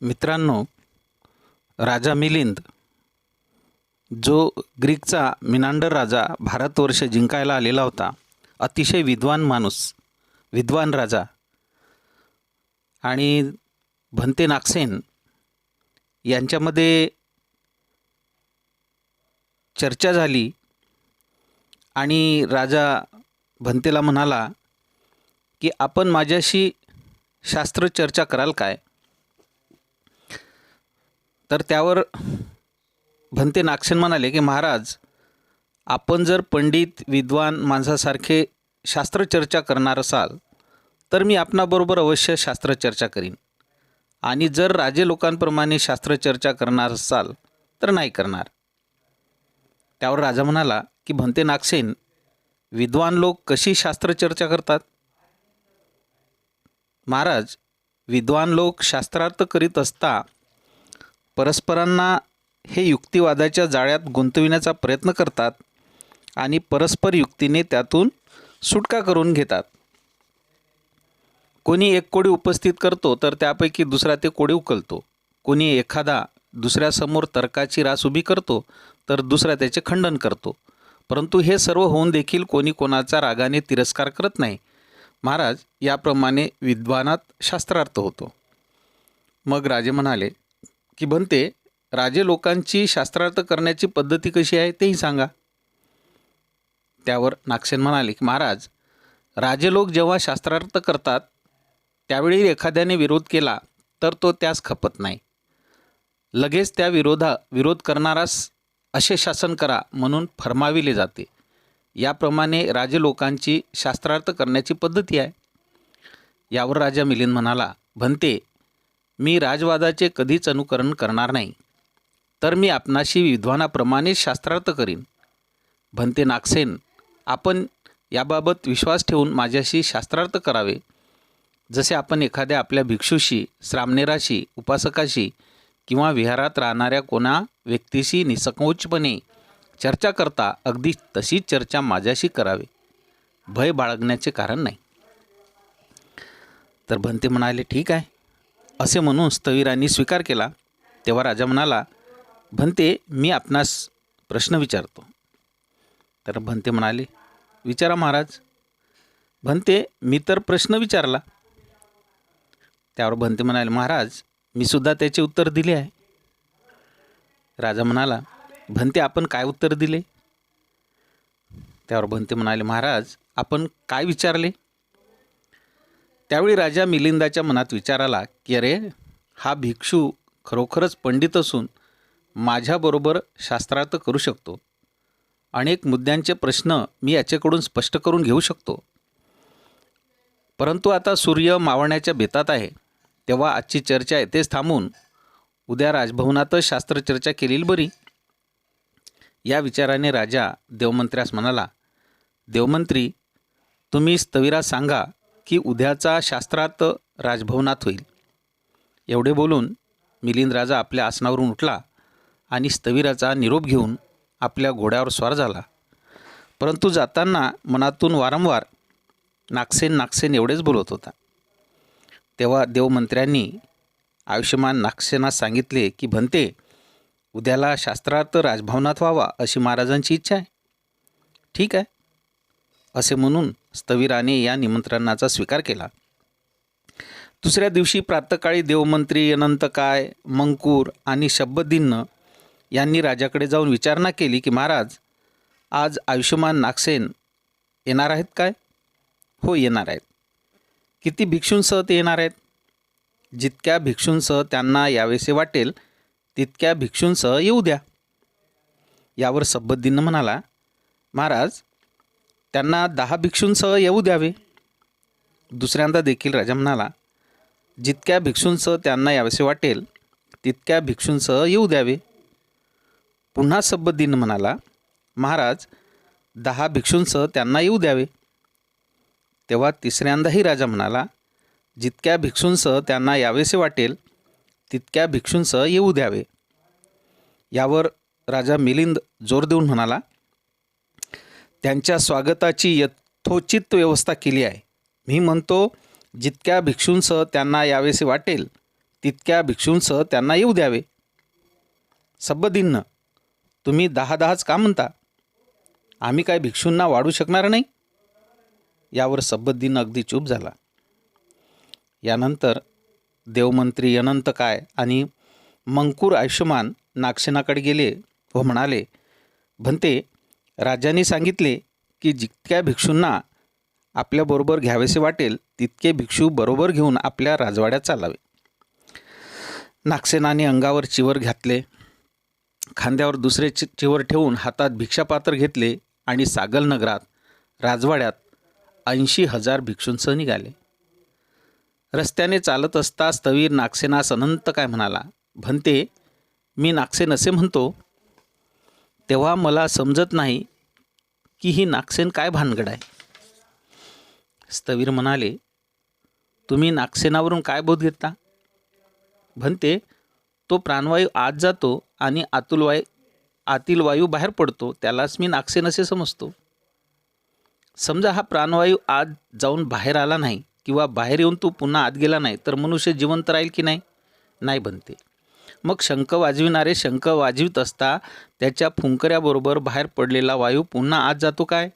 मित्रांनो राजा मिलिंद जो ग्रीकचा मिनांडर राजा भारतवर्ष जिंकायला आलेला होता अतिशय विद्वान माणूस विद्वान राजा. आणि भंते नागसेन यांच्यामध्ये चर्चा झाली आणि राजा भंतेला म्हणाला की आपण माझ्याशी शास्त्र चर्चा कराल काय? तर त्यावर भंते नागसेन म्हणाले की महाराज आपण जर पंडित विद्वान माणसासारखे शास्त्रचर्चा करणार असाल तर मी आपणाबरोबर अवश्य शास्त्रचर्चा करीन. आणि जर राजे लोकांप्रमाणे शास्त्रचर्चा करणार असाल तर नाही करणार. त्यावर राजा म्हणाला की भंते नागसेन विद्वान लोक कशी शास्त्रचर्चा करतात? महाराज विद्वान लोक शास्त्रार्थ करीत असता परस्परांना हे युक्तिवादाच्या जाळ्यात गुंतविण्याचा प्रयत्न करतात आणि परस्पर युक्तीने त्यातून सुटका करून घेतात. कोणी एक कोडी उपस्थित करतो तर त्यापैकी दुसरा ते कोडी उकलतो. कोणी एखादा दुसऱ्यासमोर तर्काची रास उभी करतो तर दुसरा त्याचे खंडन करतो. परंतु हे सर्व होऊन देखील कोणी कोणाचा रागाने तिरस्कार करत नाही. महाराज याप्रमाणे विद्वानात शास्त्रार्थ होतो. मग राजे म्हणाले की बनते राजे लोकांची शास्त्रार्थ करण्याची पद्धती कशी आहे तेही सांगा. त्यावर नागसेन म्हणाले की महाराज राजे लोक जेव्हा शास्त्रार्थ करतात त्यावेळी एखाद्याने विरोध केला तर तो त्यास खपत नाही. लगेच त्या विरोधा विरोध करणारास असे शासन करा म्हणून फरमाविले जाते. याप्रमाणे राजे लोकांची शास्त्रार्थ करण्याची पद्धती आहे. यावर राजा मिलिंद म्हणाला भंते मी राजवादाचे कधीच अनुकरण करणार नाही. तर मी आपणाशी विद्वानाप्रमाणे शास्त्रार्थ करीन. भंते नागसेन आपण याबाबत विश्वास ठेवून माझ्याशी शास्त्रार्थ करावे. जसे आपण एखाद्या आपल्या भिक्षूशी श्रामनेराशी उपासकाशी किंवा विहारात राहणाऱ्या कोणा व्यक्तीशी निसंकोचपणे चर्चा करता अगदी तशीच चर्चा माझ्याशी करावे. भय बाळगण्याचे कारण नाही. तर भंते म्हणाले ठीक आहे. असे म्हणून स्थविरांनी स्वीकार केला. तेव्हा राजा म्हणाला भंते मी आपणास प्रश्न विचारतो. तर भंते म्हणाले विचारा महाराज. भंते मी तर प्रश्न विचारला. त्यावर भंते म्हणाले महाराज मी सुद्धा त्याचे उत्तर दिले आहे. राजा म्हणाला भंते आपण काय उत्तर दिले? त्यावर भंते म्हणाले महाराज आपण काय विचारले? त्यावेळी राजा मिलिंदाच्या मनात विचार आला की अरे हा भिक्षू खरोखरच पंडित असून माझ्याबरोबर शास्त्रार्थ करू शकतो. अनेक मुद्द्यांचे प्रश्न मी याच्याकडून स्पष्ट करून घेऊ शकतो. परंतु आता सूर्य मावळण्याच्या बेतात आहे. तेव्हा आजची चर्चा येथेच थांबून उद्या राजभवनातच शास्त्रचर्चा केलेली बरी. या विचाराने राजा देवमंत्र्यास म्हणाला देवमंत्री तुम्ही स्थविरा सांगा की उद्याचा शास्त्रार्थ राजभवनात होईल. एवढे बोलून मिलिंद राजा आपल्या आसनावरून उठला आणि स्थविराचा निरोप घेऊन आपल्या घोड्यावर स्वार झाला. परंतु जाताना मनातून वारंवार नागसेन नागसेन एवढेच बोलत होता. तेव्हा देवमंत्र्यांनी आयुष्यमान नागसेनास सांगितले की भंते उद्याला शास्त्रार्थ राजभवनात व्हावा अशी महाराजांची इच्छा आहे. ठीक आहे असे म्हणून स्थविराने या निमंत्रणाचा स्वीकार केला. दुसऱ्या दिवशी प्रातकाळी देवमंत्री अनंतकाय मंकूर आणि शब्बदिन्न यांनी राजाकडे जाऊन विचारणा केली की महाराज आज आयुष्यमान नागसेन येणार आहेत काय? हो येणार आहेत. किती भिक्षूंसह ते येणार आहेत? जितक्या भिक्षूंसह त्यांना यावेसे वाटेल तितक्या भिक्षूंसह येऊ द्या. यावर सब्बद्दीन म्हणाला महाराज त्यांना दहा भिक्षूंसह येऊ द्यावे. दुसऱ्यांदा देखील राजा म्हणाला जितक्या भिक्षूंसह त्यांना यावेसे वाटेल तितक्या भिक्षूंसह येऊ द्यावे. पुन्हा सब्बद्दीन म्हणाला महाराज दहा भिक्षूंसह त्यांना येऊ द्यावे. तेव्हा तिसऱ्यांदाही राजा म्हणाला जितक्या भिक्षूंसह त्यांना यावेसे वाटेल तितक्या भिक्षूंसह येऊ द्यावे. यावर राजा मिलिंद जोर देऊन म्हणाला त्यांच्या स्वागताची यथोचित व्यवस्था केली आहे. मी म्हणतो जितक्या भिक्षूंसह त्यांना यावेसे वाटेल तितक्या भिक्षूंसह त्यांना येऊ द्यावे. सबदिन्न तुम्ही दहा दहाच का म्हणता? आम्ही काय भिक्षूंना वाढू शकणार नाही? यावर सबद्दीन अगदी चूप झाला. यानंतर देवमंत्री अनंत काय आणि मंकूर आयुष्यमान नागसेनाकडे गेले व म्हणाले भंते राजांनी सांगितले की जितक्या भिक्षूंना आपल्याबरोबर घ्यावेसे वाटेल तितके भिक्षू बरोबर घेऊन आपल्या राजवाड्यात चालावे. नागसेनाने अंगावर चिवर घातले. खांद्यावर दुसरे चि चिवर ठेवून हातात भिक्षापात्र घेतले आणि सागल नगरात राजवाड्यात ऐंशी हजार भिक्षूंसह निघाले. रस्त्याने चालत असता स्थवीर नागसेनास अनंत काय म्हणाला? भंते मी नागसेन असे म्हणतो तेव्हा मला समजत नाही की ही नागसेन काय भानगड आहे. स्थवीर म्हणाले तुम्ही नागसेनावरून काय बोध घेता? म्हणते तो प्राणवायू आत जातो आणि आतुल वाय आतील वायू बाहेर पडतो त्यालाच मी नागसेन असे समजतो. समजा हा प्राणवायू आत जाऊन बाहेर आला नाही किंवा बाहेर येऊन तो पुन्हा आत गेला नाही तर मनुष्य जिवंत राहील की नाही? नाही बनते मग शंख वाजविणारे शंख वाजवित असता त्याच्या फुंकऱ्याबरोबर बाहेर पडलेला वायू पुन्हा आत जातो काय?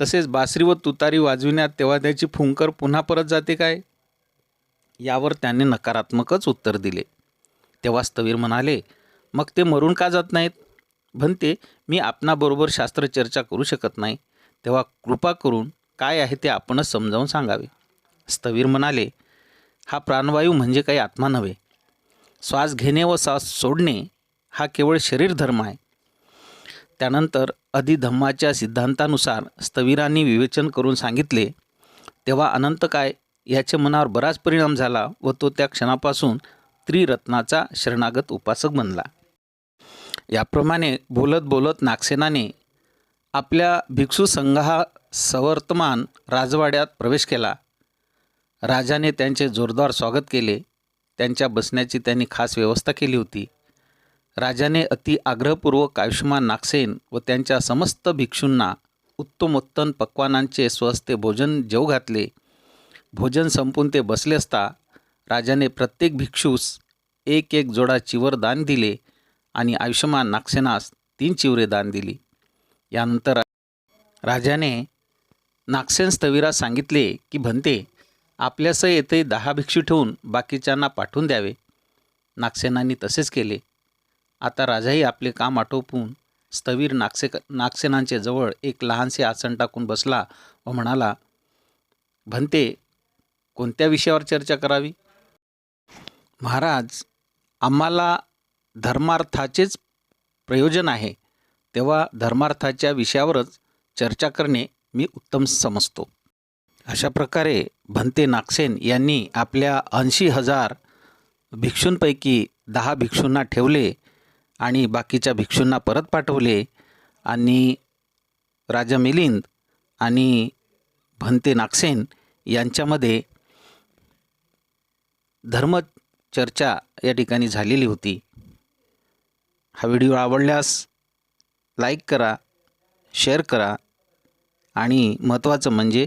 तसेच बासरी व तुतारी वाजविण्यात तेव्हा त्याची फुंकर पुन्हा परत जाते काय? यावर त्याने नकारात्मकच उत्तर दिले. तेव्हा स्थवीर म्हणाले मग ते मरून का जात नाहीत? म्हणते मी आपणाबरोबर शास्त्र चर्चा करू शकत नाही. तेव्हा कृपा करून काय आहे ते आपणच समजावून सांगावे. स्थवीर म्हणाले हा प्राणवायू म्हणजे काही आत्मा नव्हे. श्वास घेणे व श्वास सोडणे हा केवळ शरीरधर्म आहे. त्यानंतर अधिधम्माच्या सिद्धांतानुसार स्थविरांनी विवेचन करून सांगितले तेव्हा अनंत काय याच्या मनावर बराच परिणाम झाला व तो त्या क्षणापासून त्रिरत्नाचा शरणागत उपासक बनला. याप्रमाणे बोलत बोलत नागसेनाने आपल्या भिक्षू संघा सवर्तमान राजवाड्यात प्रवेश केला. राजाने त्यांचे जोरदार स्वागत केले. त्यांच्या बसण्याची त्यांनी खास व्यवस्था केली होती. राजाने अति आग्रहपूर्वक आयुष्यमान नागसेन व त्यांच्या समस्त भिक्षूंना उत्तमोत्तम पक्वानांचे स्वस्ते भोजन जेव घातले. भोजन संपून ते बसले असता राजाने प्रत्येक भिक्षूस एक एक जोडा चिवर दान दिले आणि आयुष्यमान नागसेनास तीन चिवरे दान दिली. यानंतर राजाने नागसेन स्थविरास सांगितले की भंते आपल्यासह येथे दहा भिक्षू ठेवून बाकीच्यांना पाठवून द्यावे. नागसेनांनी तसेच केले. आता राजाही आपले काम आटोपून स्थवीर नागसे नागसेनांचे जवळ एक लहानसे आसन टाकून बसला व म्हणाला भंते कोणत्या विषयावर चर्चा करावी? महाराज आम्हाला धर्मार्थाचेच प्रयोजन आहे. तेव्हा धर्मार्थाच्या विषयावरच चर्चा करणे मी उत्तम समजतो. अशा प्रकारे भंते नागसेन यांनी आपल्या ऐंशी हजार भिक्षूंपैकी दहा भिक्षूंना ठेवले आणि बाकीच्या भिक्षूंना परत पाठवले आणि राजा मिलिंद आणि भंते नागसेन यांच्यामध्ये धर्मचर्चा या ठिकाणी झालेली होती. हा व्हिडिओ आवडल्यास लाईक करा शेअर करा आणि महत्त्वाचं म्हणजे